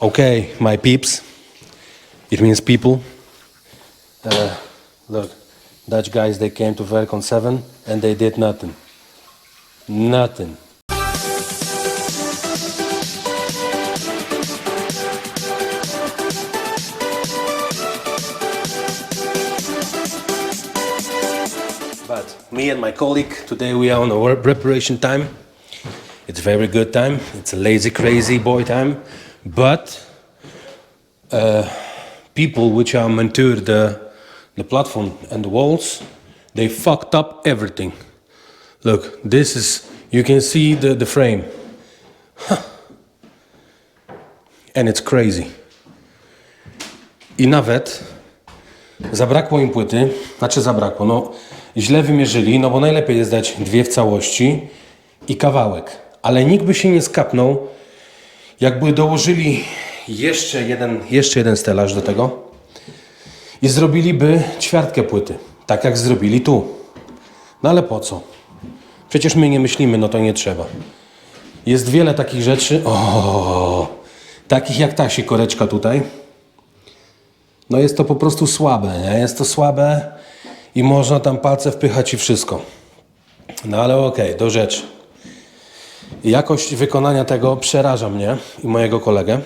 Okay, my peeps. It means people. Uh, look, Dutch guys, they came to work on 7 and they did nothing. Nothing. But me and my colleague, today we are on our preparation time. It's very good time. It's a lazy, crazy boy time. But uh, people which are mentor the the platform and the walls, they fucked up everything. Look, this is you can see the the frame, Huh. and it's crazy. I nawet zabrakło im płyty, znaczy zabrakło, no źle wymierzyli, no bo najlepiej jest dać dwie w całości i kawałek, ale nikt by się nie skapnął, jakby dołożyli jeszcze jeden, jeszcze jeden stelaż do tego i zrobiliby ćwiartkę płyty, tak jak zrobili tu. No ale po co? Przecież my nie myślimy, no to nie trzeba. Jest wiele takich rzeczy, o, takich jak ta sikoreczka tutaj. No jest to po prostu słabe, nie? Jest to słabe i można tam palce wpychać i wszystko. No ale okej, do rzeczy. Jakość wykonania tego przeraża mnie i mojego kolegę.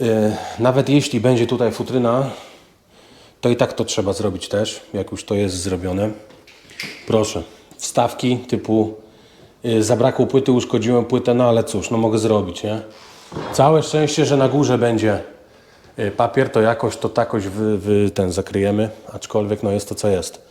Yy, nawet jeśli będzie tutaj futryna, to i tak to trzeba zrobić też, jak już to jest zrobione. Proszę, wstawki typu yy, zabrakło płyty, uszkodziłem płytę, no ale cóż, no mogę zrobić, nie? Całe szczęście, że na górze będzie yy, papier, to jakoś to takoś wy, wy ten zakryjemy, aczkolwiek no jest to co jest.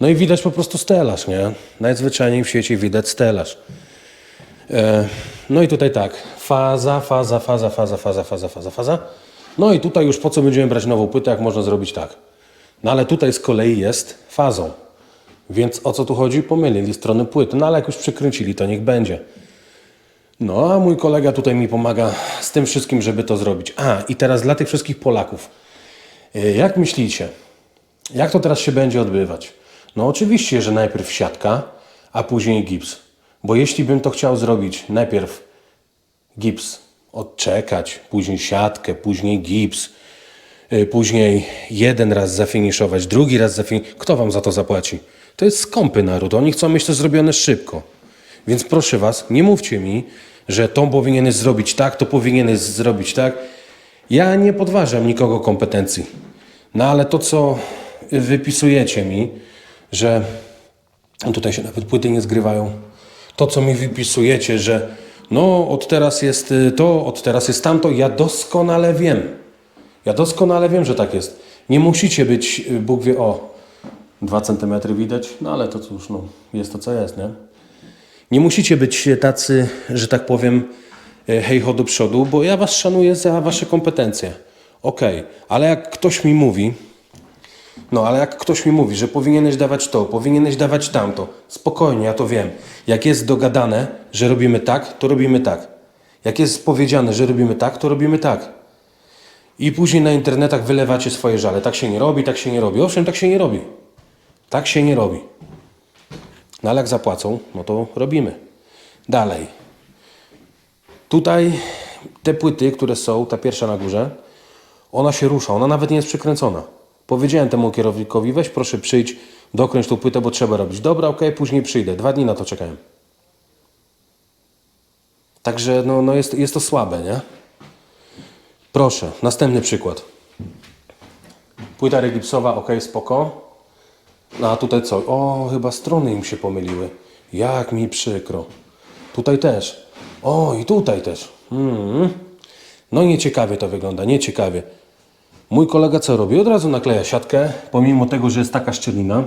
No i widać po prostu stelaż, nie? Najzwyczajniej w świecie widać stelaż. E, No i tutaj tak, faza, faza, faza, faza, faza, faza, faza, faza. No i tutaj już po co będziemy brać nową płytę, jak można zrobić tak. No ale tutaj z kolei jest fazą. Więc o co tu chodzi? Pomylili strony płyty. No ale jak już przykręcili, to niech będzie. No a mój kolega tutaj mi pomaga z tym wszystkim, żeby to zrobić. A i teraz dla tych wszystkich Polaków. E, Jak myślicie, jak to teraz się będzie odbywać? No oczywiście, że najpierw siatka, a później gips. Bo jeśli bym to chciał zrobić najpierw gips, odczekać, później siatkę, później gips, y, później jeden raz zafiniszować, drugi raz zafiniszować, kto wam za to zapłaci? To jest skąpy naród, oni chcą mieć to zrobione szybko. Więc proszę was, nie mówcie mi, że to powinieneś zrobić tak, to powinieneś zrobić tak. Ja nie podważam nikogo kompetencji. No ale to, co wypisujecie mi, że tutaj się nawet płyty nie zgrywają. To, co mi wypisujecie, że no od teraz jest y, to, od teraz jest tamto, ja doskonale wiem. Ja doskonale wiem, że tak jest. Nie musicie być, y, Bóg wie, o, dwa centymetry widać, no ale to cóż, no, jest to co jest, nie? Nie musicie być tacy, że tak powiem, e, hej do przodu, bo ja was szanuję za wasze kompetencje. Okej, ale jak ktoś mi mówi, no ale jak ktoś mi mówi, że powinieneś dawać to, powinieneś dawać tamto, spokojnie, ja to wiem. Jak jest dogadane, że robimy tak, to robimy tak. Jak jest powiedziane, że robimy tak, to robimy tak. I później na internetach wylewacie swoje żale. Tak się nie robi, tak się nie robi. Owszem, tak się nie robi. Tak się nie robi. No ale jak zapłacą, no to robimy. Dalej. Tutaj te płyty, które są, ta pierwsza na górze, ona się rusza, ona nawet nie jest przykręcona. Powiedziałem temu kierownikowi, weź proszę przyjdź, dokręć tą płytę, bo trzeba robić. Dobra, okej, później przyjdę. Dwa dni na to czekałem. Także no, no jest, jest to słabe, nie? Proszę, następny przykład. Płyta regipsowa, ok, spoko. No a tutaj co? O, chyba strony im się pomyliły. Jak mi przykro. Tutaj też. O, i tutaj też. Mm. No nieciekawie to wygląda, nieciekawie. Mój kolega co robi? Od razu nakleja siatkę, pomimo tego, że jest taka szczelina.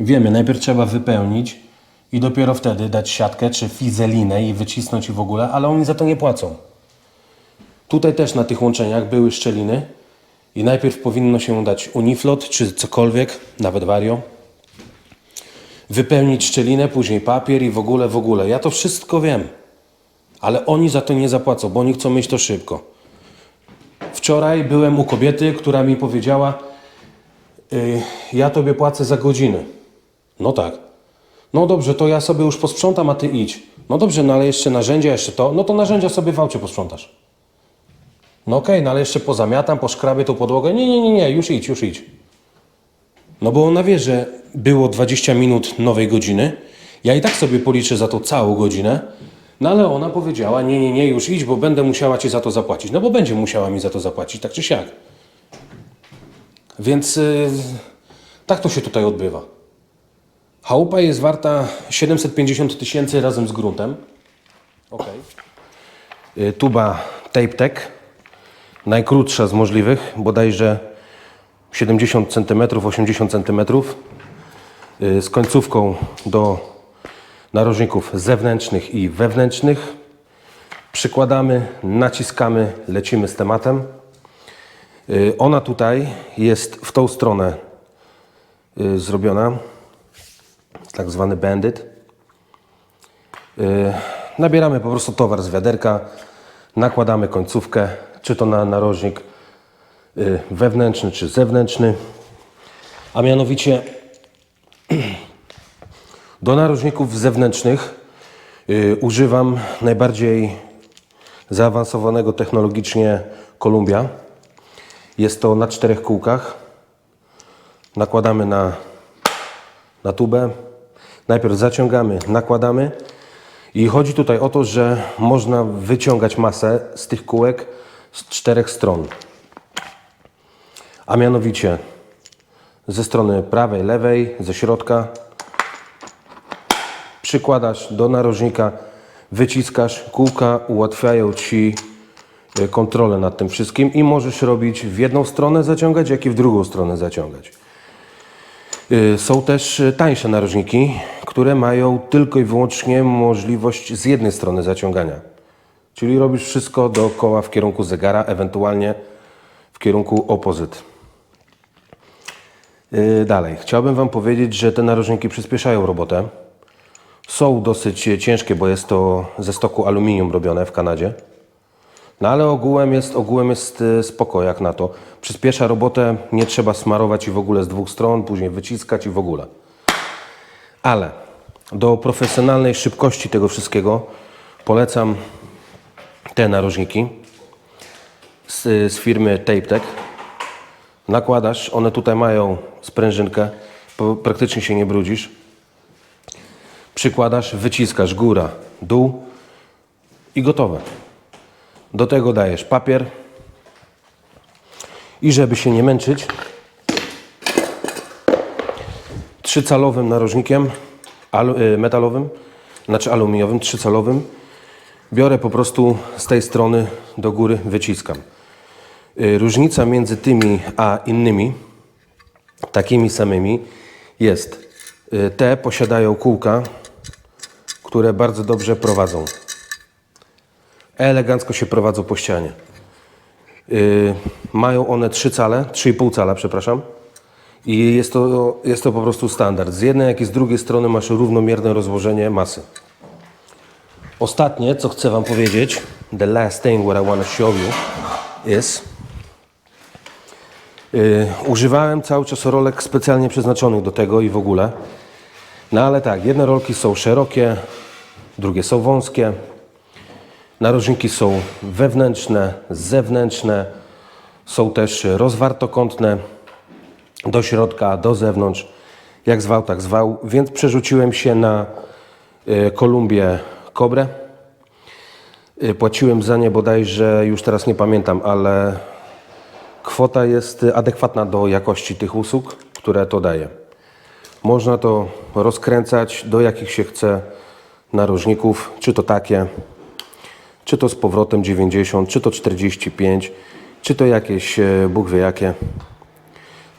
Wiemy, najpierw trzeba wypełnić i dopiero wtedy dać siatkę czy fizelinę i wycisnąć i w ogóle, ale oni za to nie płacą. Tutaj też na tych łączeniach były szczeliny i najpierw powinno się dać uniflot czy cokolwiek, nawet wario. Wypełnić szczelinę, później papier i w ogóle, w ogóle. Ja to wszystko wiem, ale oni za to nie zapłacą, bo oni chcą mieć to szybko. Wczoraj byłem u kobiety, która mi powiedziała: y, Ja tobie płacę za godziny. No tak. No dobrze, to ja sobie już posprzątam, a ty idź. No dobrze, no ale jeszcze narzędzia, jeszcze to. No to narzędzia sobie w aucie posprzątasz. No okej, no ale jeszcze pozamiatam, poszkrabię tą podłogę. Nie, nie, nie, nie, już idź, już idź. No bo ona wie, że było 20 minut nowej godziny. Ja i tak sobie policzę za to całą godzinę. No ale ona powiedziała, nie, nie, nie, już idź, bo będę musiała Ci za to zapłacić. No bo będzie musiała mi za to zapłacić, tak czy siak. Więc y, tak to się tutaj odbywa. Chałupa jest warta 750 tysięcy razem z gruntem. Okej. Y, Tuba Tape Tech. Najkrótsza z możliwych, bodajże 70 cm, 80 cm. y, Z końcówką do narożników zewnętrznych i wewnętrznych. Przykładamy, naciskamy, lecimy z tematem. Y, Ona tutaj jest w tą stronę y, zrobiona, tak zwany bandit. Y, Nabieramy po prostu towar z wiaderka, nakładamy końcówkę, czy to na narożnik wewnętrzny, czy zewnętrzny. A mianowicie do narożników zewnętrznych y, używam najbardziej zaawansowanego technologicznie Columbia. Jest to na czterech kółkach. Nakładamy na, na tubę. Najpierw zaciągamy, nakładamy. I chodzi tutaj o to, że można wyciągać masę z tych kółek z czterech stron. A mianowicie ze strony prawej, lewej, ze środka. Przykładasz do narożnika, wyciskasz, kółka ułatwiają Ci e, kontrolę nad tym wszystkim i możesz robić w jedną stronę zaciągać, jak i w drugą stronę zaciągać. Y, Są też y, tańsze narożniki, które mają tylko i wyłącznie możliwość z jednej strony zaciągania. Czyli robisz wszystko dookoła w kierunku zegara, ewentualnie w kierunku opozyt. Dalej, chciałbym Wam powiedzieć, że te narożniki przyspieszają robotę. Są dosyć ciężkie, bo jest to ze stoku aluminium robione w Kanadzie. No ale ogółem jest, ogółem jest e, spoko jak na to. Przyspiesza robotę, nie trzeba smarować i w ogóle z dwóch stron, później wyciskać i w ogóle. Ale do profesjonalnej szybkości tego wszystkiego polecam te narożniki z, z firmy TapeTech. Nakładasz, one tutaj mają sprężynkę, praktycznie się nie brudzisz. Przykładasz, wyciskasz góra, dół i gotowe. Do tego dajesz papier i żeby się nie męczyć, trzycalowym narożnikiem y, metalowym, znaczy aluminiowym, trzycalowym, biorę po prostu z tej strony do góry, wyciskam. Y, Różnica między tymi a innymi, takimi samymi, jest, y, te posiadają kółka, które bardzo dobrze prowadzą elegancko się prowadzą po ścianie. Yy, mają one 3 cale, 3,5 cala, przepraszam. I jest to, jest to po prostu standard. Z jednej, jak i z drugiej strony masz równomierne rozłożenie masy. Ostatnie, co chcę Wam powiedzieć, the last thing what I want to show you is yy, używałem cały czas rolek specjalnie przeznaczonych do tego i w ogóle. No ale tak, jedne rolki są szerokie, drugie są wąskie. Narożniki są wewnętrzne, zewnętrzne, są też rozwartokątne do środka, do zewnątrz, jak zwał, tak zwał, więc przerzuciłem się na y, Kolumbię Kobrę. Y, Płaciłem za nie bodajże, już teraz nie pamiętam, ale kwota jest adekwatna do jakości tych usług, które to daje. Można to rozkręcać do jakich się chce narożników, czy to takie, czy to z powrotem 90, czy to 45, czy to jakieś e, Bóg wie jakie.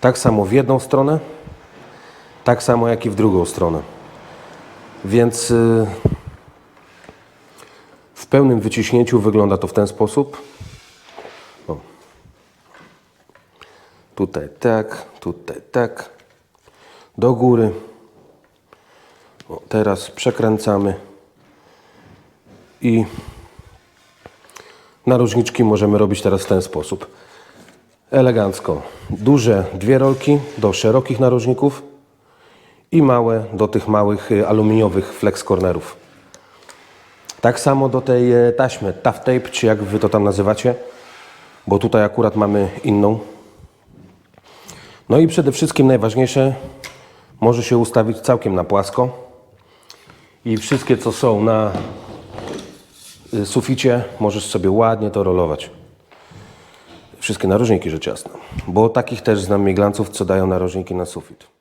Tak samo w jedną stronę, tak samo jak i w drugą stronę. Więc y, w pełnym wyciśnięciu wygląda to w ten sposób. O. Tutaj tak, tutaj tak, do góry. O, teraz przekręcamy i Narożniczki możemy robić teraz w ten sposób. Elegancko. Duże dwie rolki do szerokich narożników i małe do tych małych y, aluminiowych flex cornerów. Tak samo do tej e, taśmy tough tape, czy jak wy to tam nazywacie. bo tutaj akurat mamy inną. No i przede wszystkim najważniejsze, może się ustawić całkiem na płasko i wszystkie co są na y, suficie możesz sobie ładnie to rolować. Wszystkie narożniki rzecz jasna, bo takich też znam miglanców, co dają narożniki na sufit.